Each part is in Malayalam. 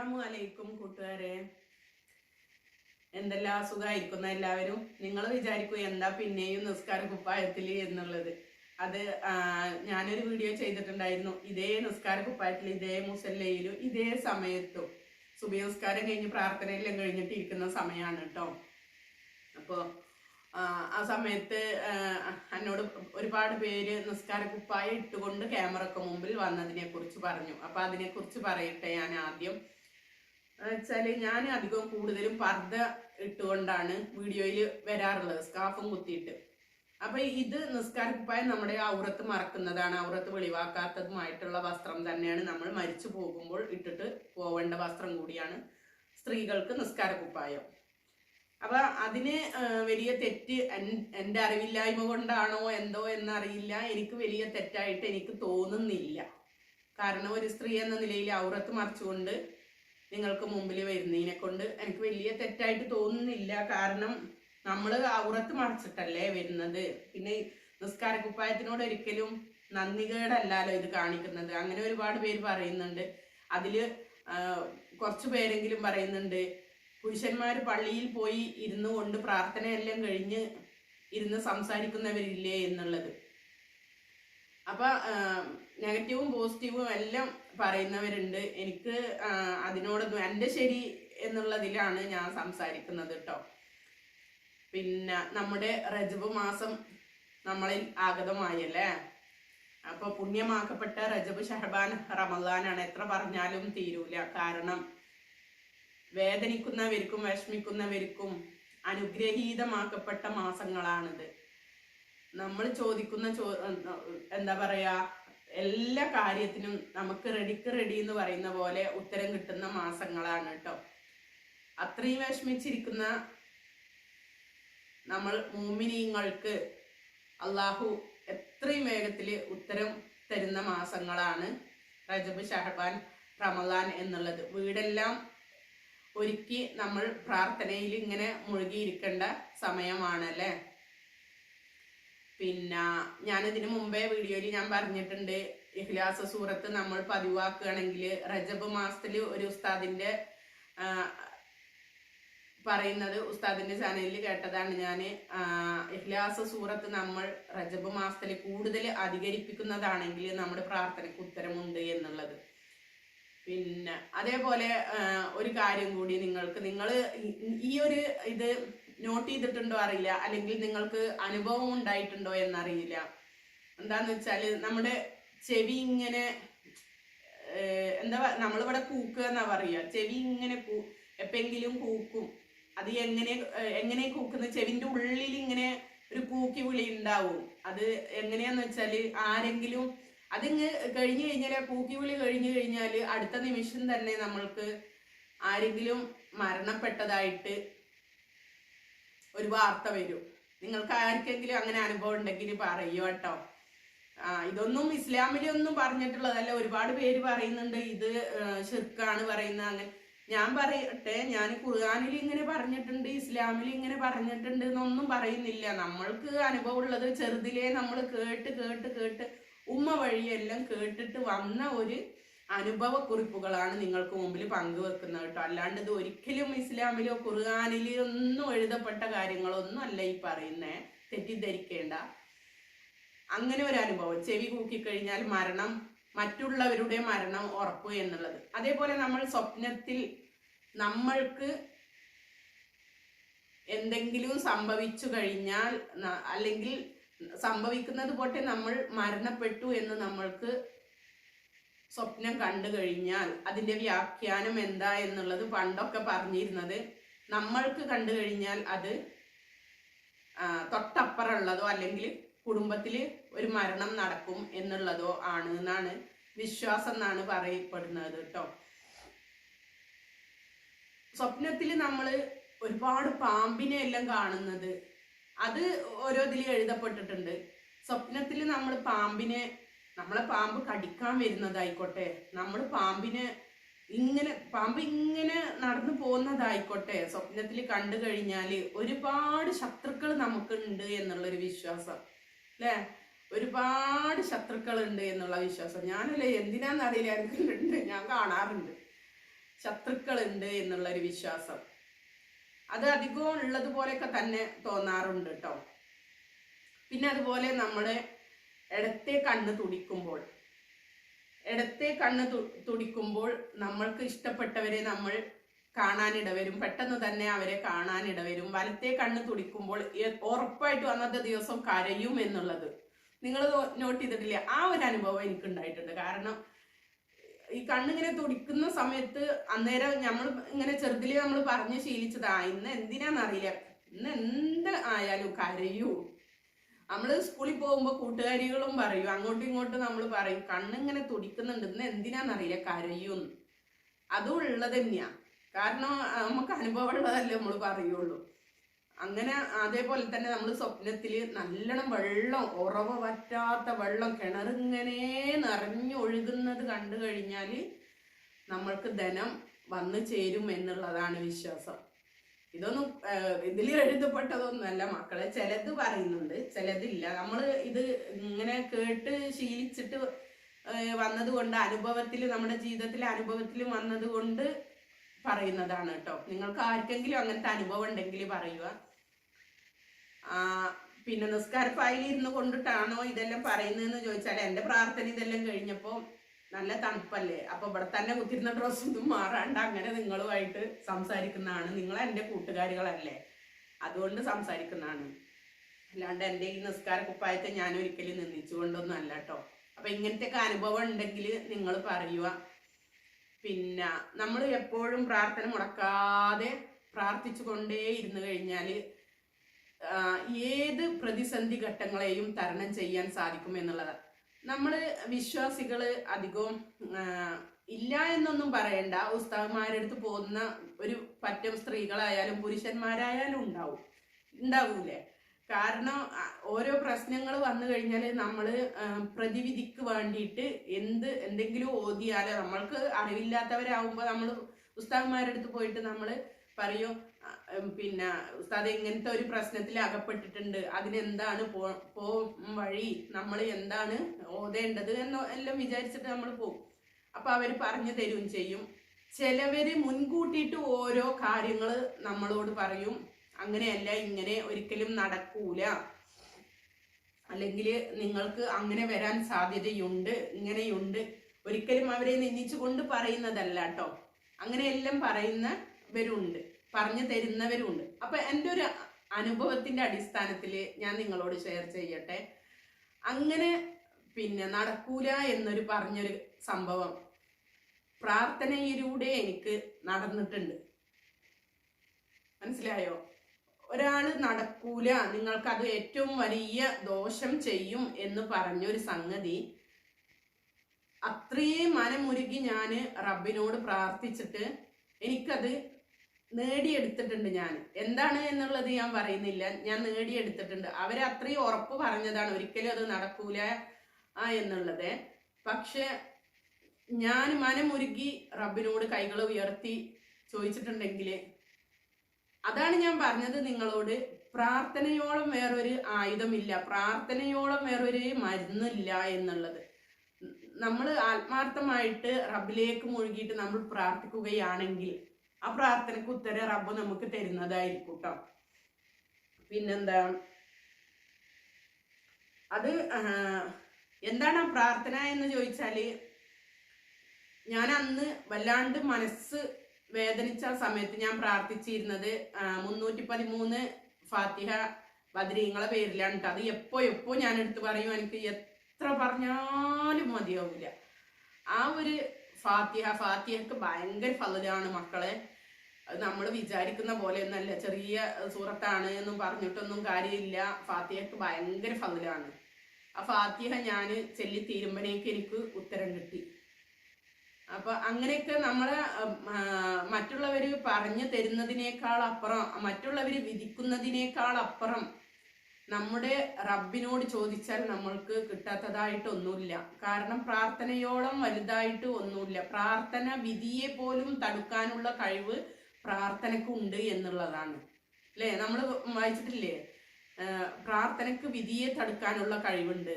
അസ്സലാമു അലൈക്കും കൂട്ടുകാരെ. എന്തെല്ലാം അസുഖമായിരിക്കുന്ന എല്ലാവരും? നിങ്ങൾ വിചാരിക്കും എന്താ പിന്നെയും നിസ്കാര കുപ്പായത്തിൽ എന്നുള്ളത്. അത് ഞാനൊരു വീഡിയോ ചെയ്തിട്ടുണ്ടായിരുന്നു. ഇതേ നിസ്കാര കുപ്പായത്തിൽ ഇതേ മുസല്ലയിലും ഇതേ സമയത്തും. സുബി നിസ്കാരം കഴിഞ്ഞ് പ്രാർത്ഥനയെല്ലാം കഴിഞ്ഞിട്ട് ഇരിക്കുന്ന സമയമാണ് കേട്ടോ അപ്പോൾ ആ സമയത്ത് എന്നോട് ഒരുപാട് പേര് നിസ്കാര കുപ്പായ ഇട്ടുകൊണ്ട് ക്യാമറക്ക് മുമ്പിൽ വന്നതിനെ കുറിച്ച് പറഞ്ഞു. അപ്പൊ അതിനെ കുറിച്ച് പറയട്ടെ ഞാൻ ആദ്യം. വെച്ചാൽ ഞാൻ അധികം കൂടുതലും പർദ്ദ ഇട്ടുകൊണ്ടാണ് വീഡിയോയിൽ വരാറുള്ളത് സ്കാഫും കുത്തിയിട്ട്. അപ്പൊ ഇത് നിസ്കാര കുപ്പായം നമ്മുടെ ഔറത്ത് മറക്കുന്നതാണ് ഔറത്ത് വെളിവാക്കാത്തതുമായിട്ടുള്ള വസ്ത്രം തന്നെയാണ് നമ്മൾ മരിച്ചു പോകുമ്പോൾ ഇട്ടിട്ട് പോവേണ്ട വസ്ത്രം കൂടിയാണ് സ്ത്രീകൾക്ക് നിസ്കാരക്കുപ്പായം. അപ്പൊ അതിന് വലിയ തെറ്റ് എന്റെ അറിവില്ലായ്മ കൊണ്ടാണോ എന്തോ എന്നറിയില്ല. എനിക്ക് വലിയ തെറ്റായിട്ട് എനിക്ക് തോന്നുന്നില്ല. കാരണം ഒരു സ്ത്രീ എന്ന നിലയിൽ ഔറത്ത് മറിച്ചുകൊണ്ട് നിങ്ങൾക്ക് മുമ്പിൽ വരുന്നതിനെ കൊണ്ട് എനിക്ക് വലിയ തെറ്റായിട്ട് തോന്നുന്നില്ല. കാരണം നമ്മൾ ഔറത്ത് മറച്ചിട്ടല്ലേ വരുന്നത്. പിന്നെ നിസ്കാര കുപ്പായത്തിനോട് ഒരിക്കലും നന്ദികേടല്ലല്ലോ ഇത് കാണിക്കുന്നത്. അങ്ങനെ ഒരുപാട് പേര് പറയുന്നുണ്ട്. അതിൽ കുറച്ച് പേരെങ്കിലും പറയുന്നുണ്ട് പുരുഷന്മാർ പള്ളിയിൽ പോയി ഇരുന്നു കൊണ്ട് പ്രാർത്ഥനയെല്ലാം കഴിഞ്ഞ് ഇരുന്ന് സംസാരിക്കുന്നവരില്ലേ എന്നുള്ളത്. അപ്പൊ നെഗറ്റീവും പോസിറ്റീവും എല്ലാം പറയുന്നവരുണ്ട്. എനിക്ക് അതിനോട് അതിനോടൊന്നും എന്റെ ശരി എന്നുള്ളതിലാണ് ഞാൻ സംസാരിക്കുന്നത് കേട്ടോ പിന്നെ നമ്മുടെ റജബ് മാസം നമ്മളിൽ ആഗതമായല്ലേ? അപ്പൊ പുണ്യമാക്കപ്പെട്ട റജബ് ഷഹബാൻ റമദാനാണ്. എത്ര പറഞ്ഞാലും തീരൂല. കാരണം വേദനിക്കുന്നവർക്കും വിഷമിക്കുന്നവർക്കും അനുഗ്രഹീതമാക്കപ്പെട്ട മാസങ്ങളാണിത്. നമ്മൾ ചോദിക്കുന്ന ചോ എന്താ പറയാ എല്ലാ കാര്യത്തിനും നമുക്ക് റെഡിക്ക് റെഡി എന്ന് പറയുന്ന പോലെ ഉത്തരം കിട്ടുന്ന മാസങ്ങളാണ് കേട്ടോ. അത്രയും വിഷമിച്ചിരിക്കുന്ന നമ്മൾ മൂമിനീങ്ങൾക്ക് അള്ളാഹു എത്രയും വേഗത്തിൽ ഉത്തരം തരുന്ന മാസങ്ങളാണ് റജബ് ഷഹബാൻ റമദാൻ എന്നുള്ളത്. വീടെല്ലാം ഒരുക്കി നമ്മൾ പ്രാർത്ഥനയിൽ ഇങ്ങനെ മുഴുകിയിരിക്കേണ്ട സമയമാണല്ലേ? പിന്നെ ഞാനിതിനു മുമ്പേ വീഡിയോയിൽ ഞാൻ പറഞ്ഞിട്ടുണ്ട് ഇഹ്ലാസ സൂറത്ത് നമ്മൾ പതിവാക്കുകയാണെങ്കിൽ റജബ് മാസത്തിൽ ഒരു ഉസ്താദിന്റെ പറയുന്നത് ഉസ്താദിന്റെ ചാനലിൽ കേട്ടതാണ് ഞാൻ. ഇഹ്ലാസ സൂറത്ത് നമ്മൾ റജബ് മാസത്തിൽ കൂടുതൽ അധികരിപ്പിക്കുന്നതാണെങ്കിൽ നമ്മുടെ പ്രാർത്ഥനയ്ക്ക് ഉത്തരമുണ്ട് എന്നുള്ളത്. പിന്നെ അതേപോലെ ഒരു കാര്യം കൂടി നിങ്ങൾക്ക് നിങ്ങൾ ഈ ഒരു ഇത് നോട്ട് ചെയ്തിട്ടുണ്ടോ അറിയില്ല. അല്ലെങ്കിൽ നിങ്ങൾക്ക് അനുഭവം ഉണ്ടായിട്ടുണ്ടോ എന്നറിയില്ല. എന്താന്ന് വെച്ചാൽ നമ്മുടെ ചെവി ഇങ്ങനെ എന്താ നമ്മളിവിടെ കൂക്കുക എന്നാ പറയുക ചെവി ഇങ്ങനെ കൂ എപ്പെങ്കിലും കൂക്കും. അത് എങ്ങനെ എങ്ങനെ കൂക്കുന്ന? ചെവിന്റെ ഉള്ളിൽ ഇങ്ങനെ ഒരു കൂക്കി വിളി ഉണ്ടാവും. അത് എങ്ങനെയാന്ന് വെച്ചാൽ ആരെങ്കിലും അതിങ്ങ് കഴിഞ്ഞു കഴിഞ്ഞാൽ കൂക്കി വിളി കഴിഞ്ഞു കഴിഞ്ഞാൽ അടുത്ത നിമിഷം തന്നെ നമ്മൾക്ക് ആരെങ്കിലും മരണപ്പെട്ടതായിട്ട് ഒരു വാർത്ത വരും. നിങ്ങൾക്ക് ആർക്കെങ്കിലും അങ്ങനെ അനുഭവം ഉണ്ടെങ്കിൽ പറയൂ കേട്ടോ. ആ ഇതൊന്നും ഇസ്ലാമിലൊന്നും പറഞ്ഞിട്ടുള്ളതല്ല. ഒരുപാട് പേര് പറയുന്നുണ്ട് ഇത് ഷിർക്കാണ് പറയുന്ന അങ്ങനെ ഞാൻ പറയട്ടെ ഞാൻ ഖുർആാനിൽ ഇങ്ങനെ പറഞ്ഞിട്ടുണ്ട് ഇസ്ലാമിൽ ഇങ്ങനെ പറഞ്ഞിട്ടുണ്ട് എന്നൊന്നും പറയുന്നില്ല. നമ്മൾക്ക് അനുഭവം ഉള്ളത് ചെറുതിലേ നമ്മൾ കേട്ട് കേട്ട് കേട്ട് ഉമ്മ വഴിയെല്ലാം കേട്ടിട്ട് വന്ന ഒരു അനുഭവ കുറിപ്പുകളാണ് നിങ്ങൾക്ക് മുമ്പിൽ പങ്കുവെക്കുന്നത് കേട്ടോ. അല്ലാണ്ട് ഇത് ഒരിക്കലും ഇസ്ലാമിലോ ഖുർആാനിലോ ഒന്നും എഴുതപ്പെട്ട കാര്യങ്ങളൊന്നും അല്ല ഈ പറയുന്നേ. തെറ്റിദ്ധരിക്കേണ്ട. അങ്ങനെ ഒരു അനുഭവം. ചെവി കൂക്കിക്കഴിഞ്ഞാൽ മരണം മറ്റുള്ളവരുടെ മരണം ഉറപ്പ് എന്നുള്ളത്. അതേപോലെ നമ്മൾ സ്വപ്നത്തിൽ നമ്മൾക്ക് എന്തെങ്കിലും സംഭവിച്ചു കഴിഞ്ഞാൽ അല്ലെങ്കിൽ സംഭവിക്കുന്നത് പോട്ടെ നമ്മൾ മരണപ്പെട്ടു എന്ന് നമ്മൾക്ക് സ്വപ്നം കണ്ടു കഴിഞ്ഞാൽ അതിന്റെ വ്യാഖ്യാനം എന്താ എന്നുള്ളത് പണ്ടൊക്കെ പറഞ്ഞിരുന്നത്. നമ്മൾക്ക് കണ്ടു കഴിഞ്ഞാൽ അത് തൊട്ടപ്പുറമുള്ളതോ അല്ലെങ്കിൽ കുടുംബത്തിൽ ഒരു മരണം നടക്കും എന്നുള്ളതോ ആണ് എന്നാണ് വിശ്വാസം എന്നാണ് പറയപ്പെടുന്നത് കേട്ടോ. സ്വപ്നത്തിൽ നമ്മൾ ഒരുപാട് പാമ്പിനെ എല്ലാം കാണുന്നത്. അത് ഓരോ ഇതിൽ എഴുതപ്പെട്ടിട്ടുണ്ട്. സ്വപ്നത്തിൽ നമ്മൾ പാമ്പിനെ നമ്മളെ പാമ്പ് കടിക്കാൻ വരുന്നതായിക്കോട്ടെ നമ്മൾ പാമ്പിനെ ഇങ്ങനെ പാമ്പ് ഇങ്ങനെ നടന്നു പോകുന്നതായിക്കോട്ടെ സ്വപ്നത്തിൽ കണ്ടു കഴിഞ്ഞാൽ ഒരുപാട് ശത്രുക്കൾ നമുക്കുണ്ട് എന്നുള്ളൊരു വിശ്വാസം. അല്ലേ? ഒരുപാട് ശത്രുക്കൾ ഉണ്ട് എന്നുള്ള വിശ്വാസം. ഞാനല്ലേ എന്തിനാന്ന് എനിക്കുണ്ട് ഞാൻ കാണാറുണ്ട്. ശത്രുക്കളുണ്ട് എന്നുള്ളൊരു വിശ്വാസം. അത് അധികവും ഉള്ളതുപോലെയൊക്കെ തന്നെ തോന്നാറുണ്ട് കേട്ടോ. പിന്നെ അതുപോലെ നമ്മുടെ ഇടത്തെ കണ്ണ് തുടിക്കുമ്പോൾ ഇടത്തെ കണ്ണ് തുടിക്കുമ്പോൾ നമ്മൾക്ക് ഇഷ്ടപ്പെട്ടവരെ നമ്മൾ കാണാനിടവരും പെട്ടെന്ന് തന്നെ അവരെ കാണാനിടവരും. വലത്തെ കണ്ണ് തുടിക്കുമ്പോൾ ഉറപ്പായിട്ടും അന്നത്തെ ദിവസം കരയും എന്നുള്ളത്. നിങ്ങൾ നോട്ട് ചെയ്തിട്ടില്ല? ആ ഒരു അനുഭവം എനിക്ക് ഉണ്ടായിട്ടുണ്ട് കാരണം ഈ കണ്ണിങ്ങനെ തുടിക്കുന്ന സമയത്ത് അന്നേരം നമ്മൾ ഇങ്ങനെ ചെറുതിൽ നമ്മൾ പറഞ്ഞ് ശീലിച്ചതാ ഇന്ന് എന്തിനാന്നറിയില്ല ഇന്ന് എന്ത് ആയാലും കരയൂ. നമ്മൾ സ്കൂളിൽ പോകുമ്പോൾ കൂട്ടുകാരികളും പറയും അങ്ങോട്ടും ഇങ്ങോട്ടും നമ്മൾ പറയും കണ്ണിങ്ങനെ തുടിക്കുന്നുണ്ട് ഇന്ന് എന്തിനാന്നറിയില്ല കരയൂന്ന്. അതും ഉള്ളത് തന്നെയാ. കാരണം നമുക്ക് അനുഭവമുള്ളതല്ലേ നമ്മൾ പറയുള്ളൂ. അങ്ങനെ അതേപോലെ തന്നെ നമ്മൾ സ്വപ്നത്തിൽ നല്ലോണം വെള്ളം ഉറവ പറ്റാത്ത വെള്ളം കിണറിങ്ങനെ നിറഞ്ഞൊഴുകുന്നത് കണ്ടു കഴിഞ്ഞാൽ നമ്മൾക്ക് ധനം വന്നു ചേരും എന്നുള്ളതാണ് വിശ്വാസം. ഇതൊന്നും ഇതിൽ എഴുതപ്പെട്ടതൊന്നുമല്ല. മക്കളെ ചിലത് പറയുന്നുണ്ട് ചിലതില്ല. നമ്മൾ ഇത് ഇങ്ങനെ കേട്ട് ശീലിച്ചിട്ട് ഏഹ് വന്നത് കൊണ്ട് അനുഭവത്തിൽ നമ്മുടെ ജീവിതത്തിലെ അനുഭവത്തിൽ വന്നത് കൊണ്ട് പറയുന്നതാണ് കേട്ടോ. നിങ്ങൾക്ക് ആർക്കെങ്കിലും അങ്ങനത്തെ അനുഭവം ഉണ്ടെങ്കിൽ പറയുക. പിന്നെ നിസ്കാര ഫയലിൽ ഇരുന്ന് കൊണ്ടിട്ടാണോ ഇതെല്ലാം പറയുന്നതെന്ന് ചോദിച്ചാൽ എന്റെ പ്രാർത്ഥന ഇതെല്ലാം കഴിഞ്ഞപ്പോൾ നല്ല തണുപ്പല്ലേ? അപ്പൊ ഇവിടെ തന്നെ കുത്തിരുന്ന ഡ്രസ് ഒന്നും മാറാണ്ട് അങ്ങനെ നിങ്ങളുമായിട്ട് സംസാരിക്കുന്നതാണ്. നിങ്ങൾ എന്റെ കൂട്ടുകാരികളല്ലേ? അതുകൊണ്ട് സംസാരിക്കുന്നതാണ്. അല്ലാണ്ട് എന്റെ ഈ നിസ്കാര കുപ്പായത്തെ ഞാൻ ഒരിക്കലും നിന്ദിച്ചുകൊണ്ടൊന്നും അല്ല കേട്ടോ അപ്പൊ ഇങ്ങനത്തെയൊക്കെ അനുഭവം ഉണ്ടെങ്കിൽ നിങ്ങൾ പറയുക. പിന്നെ നമ്മൾ എപ്പോഴും പ്രാർത്ഥന മുടക്കാതെ പ്രാർത്ഥിച്ചു കൊണ്ടേ ഇരുന്ന് കഴിഞ്ഞാൽ ഏത് പ്രതിസന്ധി ഘട്ടങ്ങളെയും തരണം ചെയ്യാൻ സാധിക്കും എന്നുള്ളതാണ് നമ്മൾ വിശ്വാസികൾ അധികവും ഇല്ല എന്നൊന്നും പറയണ്ട. ഉസ്താവന്മാരടുത്ത് പോകുന്ന ഒരു പറ്റം സ്ത്രീകളായാലും പുരുഷന്മാരായാലും ഉണ്ടാവും. ഉണ്ടാവൂലേ? കാരണം ഓരോ പ്രശ്നങ്ങൾ വന്നു കഴിഞ്ഞാൽ നമ്മൾ പ്രതിവിധിക്ക് വേണ്ടിയിട്ട് എന്ത് എന്തെങ്കിലും ഓതിയാലോ നമ്മൾക്ക് അറിവില്ലാത്തവരാകുമ്പോൾ നമ്മൾ ഉസ്താവന്മാരുടെ അടുത്ത് പോയിട്ട് നമ്മൾ പറയും പിന്നെ ഉസ്താദ് ഇങ്ങനത്തെ ഒരു പ്രശ്നത്തിൽ അകപ്പെട്ടിട്ടുണ്ട്. അതിനെന്താണ് പോ വഴി? നമ്മൾ എന്താണ് ഓതേണ്ടത് എന്ന് എല്ലാം വിചാരിച്ചിട്ട് നമ്മൾ പോകും അപ്പൊ അവർ പറഞ്ഞു തരും ചെയ്യും. ചിലവര് മുൻകൂട്ടിയിട്ട് ഓരോ കാര്യങ്ങൾ നമ്മളോട് പറയും. അങ്ങനെയല്ല ഇങ്ങനെ ഒരിക്കലും നടക്കൂല. അല്ലെങ്കിൽ നിങ്ങൾക്ക് അങ്ങനെ വരാൻ സാധ്യതയുണ്ട് ഇങ്ങനെയുണ്ട്. ഒരിക്കലും അവരെ നിന്ദിച്ചുകൊണ്ട് പറയുന്നതല്ല കേട്ടോ. അങ്ങനെയെല്ലാം പറയുന്നവരുണ്ട്. പറഞ്ഞു തരുന്നവരുമുണ്ട്. അപ്പൊ എന്റെ ഒരു അനുഭവത്തിന്റെ അടിസ്ഥാനത്തിൽ ഞാൻ നിങ്ങളോട് ഷെയർ ചെയ്യട്ടെ. അങ്ങനെ പിന്നെ നടക്കൂല എന്നൊരു പറഞ്ഞൊരു സംഭവം പ്രാർത്ഥനയിലൂടെ എനിക്ക് നടന്നിട്ടുണ്ട്. മനസ്സിലായോ? ഒരാൾ നടക്കൂല നിങ്ങൾക്കത് ഏറ്റവും വലിയ ദോഷം ചെയ്യും എന്ന് പറഞ്ഞൊരു സംഗതി. അത്രയും മനമുരുകി ഞാൻ റബ്ബിനോട് പ്രാർത്ഥിച്ചിട്ട് എനിക്കത് നേടിയെടുത്തിട്ടുണ്ട് ഞാൻ. എന്താണ് എന്നുള്ളത് ഞാൻ പറയുന്നില്ല. ഞാൻ നേടിയെടുത്തിട്ടുണ്ട്. അവർ അത്രയും ഉറപ്പ് പറഞ്ഞതാണ്. ഒരിക്കലും അത് നടക്കൂല ആ എന്നുള്ളത്. പക്ഷെ ഞാൻ മനമുരുകി റബ്ബിനോട് കൈകൾ ഉയർത്തി ചോദിച്ചിട്ടുണ്ടെങ്കിൽ അതാണ് ഞാൻ പറഞ്ഞത് നിങ്ങളോട്. പ്രാർത്ഥനയോളം വേറൊരു ആയുധമില്ല. പ്രാർത്ഥനയോളം വേറൊരു മരുന്നില്ല എന്നുള്ളത്. നമ്മൾ ആത്മാർത്ഥമായിട്ട് റബ്ബിലേക്ക് മുഴുകിയിട്ട് നമ്മൾ പ്രാർത്ഥിക്കുകയാണെങ്കിൽ ആ പ്രാർത്ഥനയ്ക്ക് ഉത്തരം റബ്ബ് നമുക്ക് തരുന്നതായിരിക്കും കേട്ടോ പിന്നെന്താ? അത് എന്താണ് പ്രാർത്ഥന എന്ന് ചോദിച്ചാൽ ഞാൻ അന്ന് വല്ലാണ്ട് മനസ്സ് വേദനിച്ച സമയത്ത് ഞാൻ പ്രാർത്ഥിച്ചിരുന്നത് മുന്നൂറ്റി പതിമൂന്ന് ഫാത്തിഹ ബദ്രീങ്ങളെ പേരിലാണ് അത് എപ്പോ എപ്പോ ഞാൻ എടുത്തു പറയും എനിക്ക് എത്ര പറഞ്ഞാലും മതിയാവില്ല ആ ഒരു ഫാത്തിഹ ഫാത്തിഹക്ക് ഭയങ്കര ഫലതാണ് മക്കളെ. നമ്മൾ വിചാരിക്കുന്ന പോലെ ഒന്നല്ല. ചെറിയ സൂറത്താണ് എന്നും പറഞ്ഞിട്ടൊന്നും കാര്യമില്ല. ഫാത്തിഹക്ക് ഭയങ്കര ഫലമാണ് ആ ഫാത്തിഹ ഞാൻ ചെല്ലി തീരുമ്പനേക്ക് എനിക്ക് ഉത്തരം കിട്ടി. അപ്പൊ അങ്ങനെയൊക്കെ നമ്മളെ മറ്റുള്ളവർ പറഞ്ഞു തരുന്നതിനേക്കാൾ അപ്പുറം മറ്റുള്ളവര് വിധിക്കുന്നതിനേക്കാൾ അപ്പുറം നമ്മുടെ റബ്ബിനോട് ചോദിച്ചാൽ നമ്മൾക്ക് കിട്ടാത്തതായിട്ടൊന്നുമില്ല കാരണം പ്രാർത്ഥനയോളം വലുതായിട്ട് ഒന്നുമില്ല. പ്രാർത്ഥന വിധിയെ പോലും തടുക്കാനുള്ള കഴിവ് പ്രാർത്ഥനക്കുണ്ട് എന്നുള്ളതാണ്. അല്ലേ? നമ്മൾ വായിച്ചിട്ടില്ലേ? പ്രാർത്ഥനക്ക് വിധിയെ തടുക്കാനുള്ള കഴിവുണ്ട്.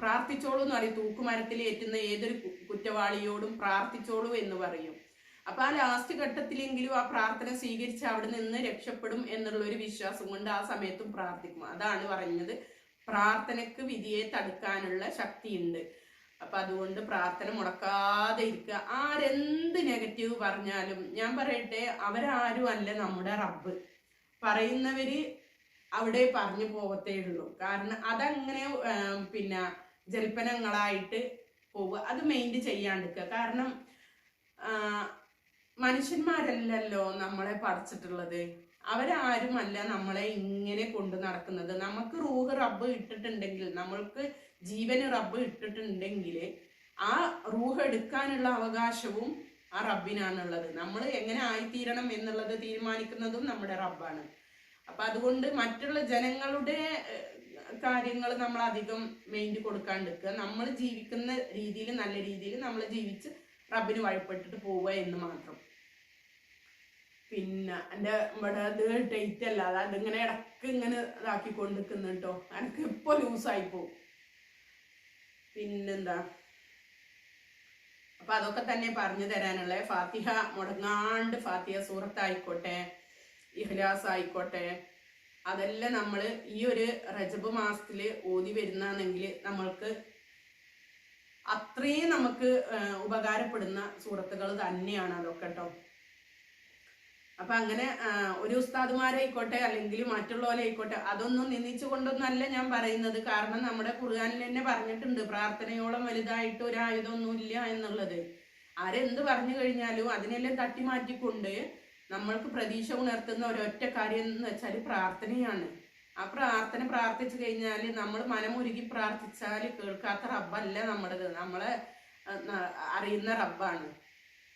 പ്രാർത്ഥിച്ചോളൂ എന്ന് പറയും. തൂക്കുമരത്തിൽ ഏറ്റുന്ന ഏതൊരു കുറ്റവാളിയോടും പ്രാർത്ഥിച്ചോളൂ എന്ന് പറയും. അപ്പൊ ആ ലാസ്റ്റ് ഘട്ടത്തിലെങ്കിലും ആ പ്രാർത്ഥന സ്വീകരിച്ച് അവിടെ നിന്ന് രക്ഷപ്പെടും എന്നുള്ള ഒരു വിശ്വാസം കൊണ്ട് ആ സമയത്തും പ്രാർത്ഥിക്കും. അതാണ് പറഞ്ഞത്. പ്രാർത്ഥനക്ക് വിധിയെ തടുക്കാനുള്ള ശക്തിയുണ്ട്. അപ്പൊ അതുകൊണ്ട് പ്രാർത്ഥന മുടക്കാതെ ഇരിക്കുക. ആരെന്ത് നെഗറ്റീവ് പറഞ്ഞാലും ഞാൻ പറയട്ടെ അവരാരും അല്ല നമ്മുടെ റബ്ബ്. പറയുന്നവര് അവിടെ പറഞ്ഞു പോകത്തേ ഉള്ളൂ. കാരണം അതങ്ങനെ പിന്നെ ജൽപ്പനങ്ങളായിട്ട് പോവുക. അത് മെയിന്റ് ചെയ്യാണ്ടിരിക്കുക. കാരണം മനുഷ്യന്മാരല്ലല്ലോ നമ്മളെ പറിച്ചിട്ടുള്ളത്. അവരാരുമല്ല നമ്മളെ ഇങ്ങനെ കൊണ്ടു നടക്കുന്നത്. നമുക്ക് റൂഹ് റബ്ബ് ഇട്ടിട്ടുണ്ടെങ്കിൽ നമ്മൾക്ക് ജീവന് റബ്ബ് ഇട്ടിട്ടുണ്ടെങ്കിൽ ആ റൂഹ് എടുക്കാനുള്ള അവകാശവും ആ റബ്ബിനാണുള്ളത്. നമ്മൾ എങ്ങനെ ആയിത്തീരണം എന്നുള്ളത് തീരുമാനിക്കുന്നതും നമ്മുടെ റബ്ബാണ്. അപ്പൊ അതുകൊണ്ട് മറ്റുള്ള ജനങ്ങളുടെ കാര്യങ്ങൾ നമ്മൾ അധികം മെയിന്റ് കൊടുക്കാണ്ടിരിക്കുക നമ്മൾ ജീവിക്കുന്ന രീതിയിൽ നല്ല രീതിയിൽ നമ്മൾ ജീവിച്ച് റബ്ബിന് വഴിപ്പെട്ടിട്ട് പോവുക എന്ന് മാത്രം. പിന്നെ എന്റെ ഇവിടെ ഇത് ഡേറ്റ് അല്ല. അതായത് ഇങ്ങനെ ഇടയ്ക്ക് ഇങ്ങനെ ഇതാക്കി കൊണ്ടിരിക്കുന്നു കേട്ടോ എനിക്ക് ഇപ്പോൾ ലൂസായി പോകും പിന്നെന്താ? അപ്പൊ അതൊക്കെ തന്നെ പറഞ്ഞു തരാനുള്ള. ഫാത്തിഹ മുടങ്ങാണ്ട് ഫാത്തിഹ സൂറത്തായിക്കോട്ടെ ഇഹ്ലാസ് ആയിക്കോട്ടെ അതെല്ലാം നമ്മൾ ഈ ഒരു റജബ് മാസത്തിൽ ഓതി വരുന്നാണെങ്കിൽ നമ്മൾക്ക് അത്രയും നമുക്ക് ഉപകാരപ്പെടുന്ന സൂറത്തുകൾ തന്നെയാണ് അതൊക്കെ കേട്ടോ അപ്പൊ അങ്ങനെ ഒരു ഉസ്താദുമാരായിക്കോട്ടെ അല്ലെങ്കിൽ മറ്റുള്ളവരായിക്കോട്ടെ അതൊന്നും നിന്ദിച്ചു കൊണ്ടൊന്നല്ല ഞാൻ പറയുന്നത്. കാരണം നമ്മുടെ ഖുർആാനിൽ തന്നെ പറഞ്ഞിട്ടുണ്ട് പ്രാർത്ഥനയോളം വലുതായിട്ട് ഒരു ആയുധമൊന്നുമില്ല എന്നുള്ളത്. ആരെന്ത് പറഞ്ഞു കഴിഞ്ഞാലും അതിനെല്ലാം തട്ടി മാറ്റിക്കൊണ്ട് നമ്മൾക്ക് പ്രതീക്ഷ ഉണർത്തുന്ന ഒരൊറ്റ കാര്യം എന്ന് വെച്ചാൽ പ്രാർത്ഥനയാണ്. ആ പ്രാർത്ഥന പ്രാർത്ഥിച്ചു കഴിഞ്ഞാൽ നമ്മൾ മനമുരുകി പ്രാർത്ഥിച്ചാൽ കേൾക്കാത്ത റബ്ബല്ല നമ്മുടേത്. നമ്മളെ അറിയുന്ന റബ്ബാണ്.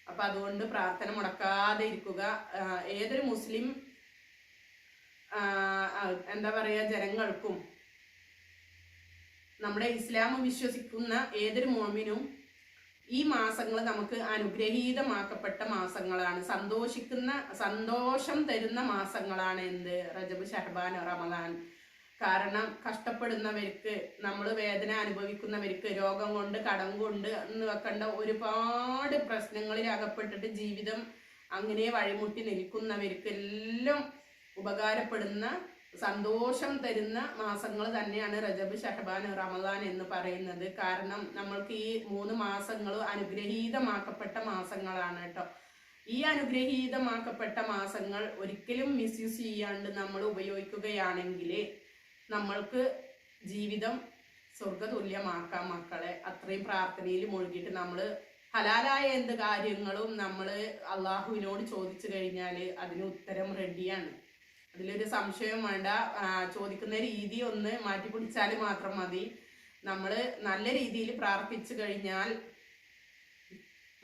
അപ്പൊ അതുകൊണ്ട് പ്രാർത്ഥന മുടക്കാതെ ഇരിക്കുക. ഏതൊരു മുസ്ലിം എന്താ പറയാ ജനങ്ങൾക്കും നമ്മുടെ ഇസ്ലാം വിശ്വസിക്കുന്ന ഏതൊരു മോമിനും ഈ മാസങ്ങൾ നമുക്ക് അനുഗ്രഹീതമാക്കപ്പെട്ട മാസങ്ങളാണ്. സന്തോഷിക്കുന്ന സന്തോഷം തരുന്ന മാസങ്ങളാണ് എന്ത്? റജബ് ഷഹബാൻ റമദാൻ. കാരണം കഷ്ടപ്പെടുന്നവർക്ക് നമ്മൾ വേദന അനുഭവിക്കുന്നവർക്ക് രോഗം കൊണ്ട് കടം കൊണ്ട് എന്ന് വെക്കേണ്ട ഒരുപാട് പ്രശ്നങ്ങളിൽ അകപ്പെട്ടിട്ട് ജീവിതം അങ്ങനെ വഴിമുട്ടി നിൽക്കുന്നവർക്ക് എല്ലാം ഉപകാരപ്പെടുന്ന സന്തോഷം തരുന്ന മാസങ്ങൾ തന്നെയാണ് റജബ് ഷഹബാൻ റമദാൻ എന്ന് പറയുന്നത്. കാരണം നമ്മൾക്ക് ഈ മൂന്ന് മാസങ്ങൾ അനുഗ്രഹീതമാക്കപ്പെട്ട മാസങ്ങളാണ് കേട്ടോ. ഈ അനുഗ്രഹീതമാക്കപ്പെട്ട മാസങ്ങൾ ഒരിക്കലും മിസ്യൂസ് ചെയ്യാണ്ട് നമ്മൾ ഉപയോഗിക്കുകയാണെങ്കിൽ നമ്മൾക്ക് ജീവിതം സ്വർഗതുല്യമാക്കാം മക്കളെ. അത്രയും പ്രാർത്ഥനയിൽ മുഴുകിയിട്ട് നമ്മൾ ഹലാലായ എന്ത് കാര്യങ്ങളും നമ്മൾ അള്ളാഹുവിനോട് ചോദിച്ചു കഴിഞ്ഞാൽ അതിന് ഉത്തരം റെഡിയാണ് അതിലൊരു സംശയം വേണ്ട. ചോദിക്കുന്ന രീതി ഒന്ന് മാറ്റി പിടിച്ചാൽ മാത്രം മതി. നമ്മൾ നല്ല രീതിയിൽ പ്രാർത്ഥിച്ചു കഴിഞ്ഞാൽ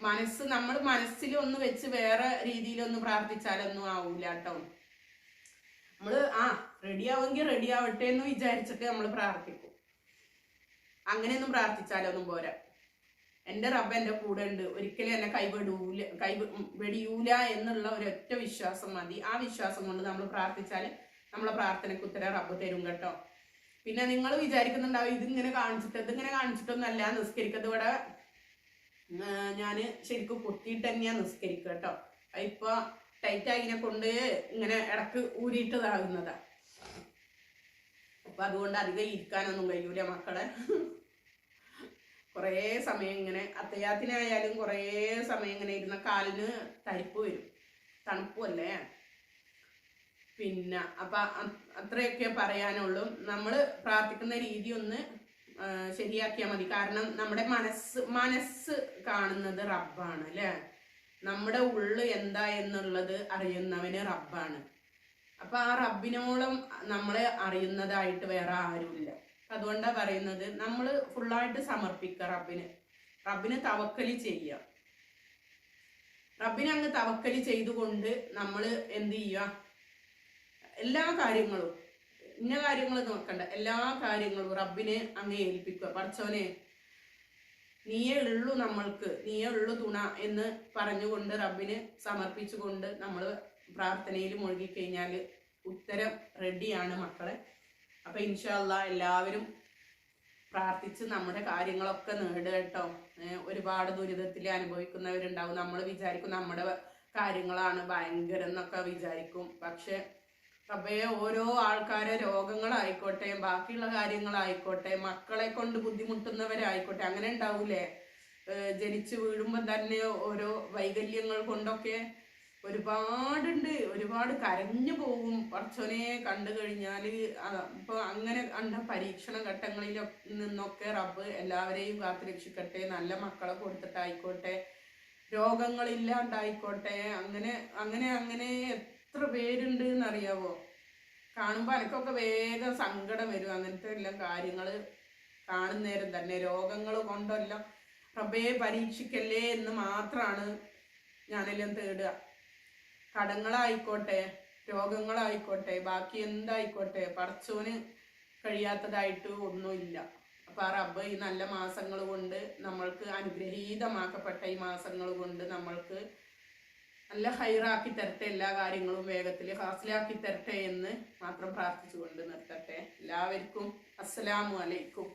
മനസ്സ് നമ്മൾ മനസ്സിൽ ഒന്ന് വെച്ച് വേറെ രീതിയിലൊന്ന് പ്രാർത്ഥിച്ചാലൊന്നും ആവൂല കേട്ടോ. നമ്മൾ ആ റെഡി ആവുമെങ്കിൽ റെഡി ആവട്ടെ എന്ന് വിചാരിച്ചിട്ട് നമ്മൾ പ്രാർത്ഥിക്കും. അങ്ങനെയൊന്നും പ്രാർത്ഥിച്ചാലൊന്നും പോരാ. എന്റെ റബ്ബ് എന്റെ കൂടെ ഉണ്ട്. ഒരിക്കലും എന്നെ കൈവിടൂല കൈ വെടിയൂല എന്നുള്ള ഒരൊറ്റ വിശ്വാസം മതി. ആ വിശ്വാസം കൊണ്ട് നമ്മൾ പ്രാർത്ഥിച്ചാൽ നമ്മളെ പ്രാർത്ഥനയ്ക്ക് ഉത്തരം റബ്ബ് തരും കേട്ടോ. പിന്നെ നിങ്ങൾ വിചാരിക്കുന്നുണ്ടാവും ഇതിങ്ങനെ കാണിച്ചിട്ട് ഇതിങ്ങനെ കാണിച്ചിട്ടൊന്നല്ല നിസ്കരിക്കത് ഇവിടെ ഞാൻ ശരിക്കും കുത്തിയിട്ട് തന്നെയാ നിസ്കരിക്കുക കേട്ടോ. ഇപ്പൊ ടൈറ്റ് ആയിനെ കൊണ്ട് ഇങ്ങനെ ഇടയ്ക്ക് ഊരിയിട്ടതാകുന്നതാ. അപ്പൊ അതുകൊണ്ട് അധികം ഇരിക്കാനൊന്നും കഴിയൂല മക്കളെ. കുറേ സമയം ഇങ്ങനെ അത്തയാത്തിനായാലും കുറേ സമയം ഇങ്ങനെ ഇരുന്ന കാലിന് തരിപ്പ് വരും. തണുപ്പല്ലേ പിന്നെ അപ്പൊ അത്രയൊക്കെ പറയാനുള്ളൂ. നമ്മൾ പ്രാർത്ഥിക്കുന്ന രീതി ഒന്ന് ശരിയാക്കിയാൽ മതി. കാരണം നമ്മുടെ മനസ്സ് മനസ്സ് കാണുന്നത് റബ്ബാണ് അല്ലേ? നമ്മുടെ ഉള്ളു എന്താ എന്നുള്ളത് അറിയുന്നവന് റബ്ബാണ്. അപ്പൊ ആ റബ്ബിനോളം നമ്മളെ അറിയുന്നതായിട്ട് വേറെ ആരുമില്ല. അതുകൊണ്ടാണ് പറയുന്നത് നമ്മൾ ഫുള്ളായിട്ട് സമർപ്പിക്കുക റബ്ബിന്. റബ്ബിന് തവക്കലി ചെയ്യുക. റബ്ബിനെ അങ്ങ് തവക്കലി ചെയ്തുകൊണ്ട് നമ്മൾ എന്ത് ചെയ്യുക? എല്ലാ കാര്യങ്ങളും ഇന്ന കാര്യങ്ങൾ നോക്കണ്ട എല്ലാ കാര്യങ്ങളും റബ്ബിനെ അങ്ങ് ഏൽപ്പിക്കുക. പറച്ചോനെ നീയേ ഉള്ളൂ നമ്മൾക്ക് നീയേ ഉള്ളൂ തുണ എന്ന് പറഞ്ഞുകൊണ്ട് റബ്ബിന് സമർപ്പിച്ചുകൊണ്ട് നമ്മൾ പ്രാർത്ഥനയിൽ മുഴുകിക്കഴിഞ്ഞാൽ ഉത്തരം റെഡിയാണ് മക്കളെ. അപ്പം ഇൻഷാല്ല എല്ലാവരും പ്രാർത്ഥിച്ച് നമ്മുടെ കാര്യങ്ങളൊക്കെ നേടുക കേട്ടോ. ഒരുപാട് ദുരിതത്തിൽ അനുഭവിക്കുന്നവരുണ്ടാവും. നമ്മൾ വിചാരിക്കും നമ്മുടെ കാര്യങ്ങളാണ് ഭയങ്കരം എന്നൊക്കെ വിചാരിക്കും. പക്ഷെ അപ്പയെ ഓരോ ആൾക്കാരെ രോഗങ്ങളായിക്കോട്ടെ ബാക്കിയുള്ള കാര്യങ്ങളായിക്കോട്ടെ മക്കളെ കൊണ്ട് ബുദ്ധിമുട്ടുന്നവരായിക്കോട്ടെ അങ്ങനെ ഉണ്ടാവൂലേ? ജനിച്ചു വീഴുമ്പോൾ തന്നെ ഓരോ വൈകല്യങ്ങൾ കൊണ്ടൊക്കെ ഒരുപാടുണ്ട്. ഒരുപാട് കരഞ്ഞു പോകും. പറച്ചോനെ കണ്ടു കഴിഞ്ഞാൽ ഇപ്പൊ അങ്ങനെ കണ്ട പരീക്ഷണ ഘട്ടങ്ങളിൽ നിന്നൊക്കെ റബ്ബ് എല്ലാവരെയും കാത്തു രക്ഷിക്കട്ടെ. നല്ല മക്കളെ കൊടുത്തിട്ടായിക്കോട്ടെ. രോഗങ്ങളില്ലാണ്ടായിക്കോട്ടെ. അങ്ങനെ അങ്ങനെ അങ്ങനെ എത്ര പേരുണ്ട് എന്നറിയാവോ? കാണുമ്പോൾ എനിക്കൊക്കെ വേഗം സങ്കടം വരും. അങ്ങനത്തെ എല്ലാം കാര്യങ്ങൾ കാണുന്നേരം തന്നെ. രോഗങ്ങൾ കൊണ്ടെല്ലാം റബ്ബയെ പരീക്ഷിക്കല്ലേ എന്ന് മാത്രമാണ് ഞാനെല്ലാം തേടുക. കടങ്ങളായിക്കോട്ടെ രോഗങ്ങളായിക്കോട്ടെ ബാക്കി എന്തായിക്കോട്ടെ പടച്ചോന് കഴിയാത്തതായിട്ട് ഒന്നുമില്ല. അപ്പൊ ആ റബ്ബ് ഈ നല്ല മാസങ്ങൾ കൊണ്ട് നമ്മൾക്ക് അനുഗ്രഹീതമാക്കപ്പെട്ട ഈ മാസങ്ങൾ കൊണ്ട് നമ്മൾക്ക് നല്ല ഹൈറാക്കി തരട്ടെ എല്ലാ കാര്യങ്ങളും വേഗത്തിൽ ഹാസിലാക്കി തരട്ടെ എന്ന് മാത്രം പ്രാർത്ഥിച്ചുകൊണ്ട് നിർത്തട്ടെ. എല്ലാവർക്കും അസ്സലാമു അലൈക്കും.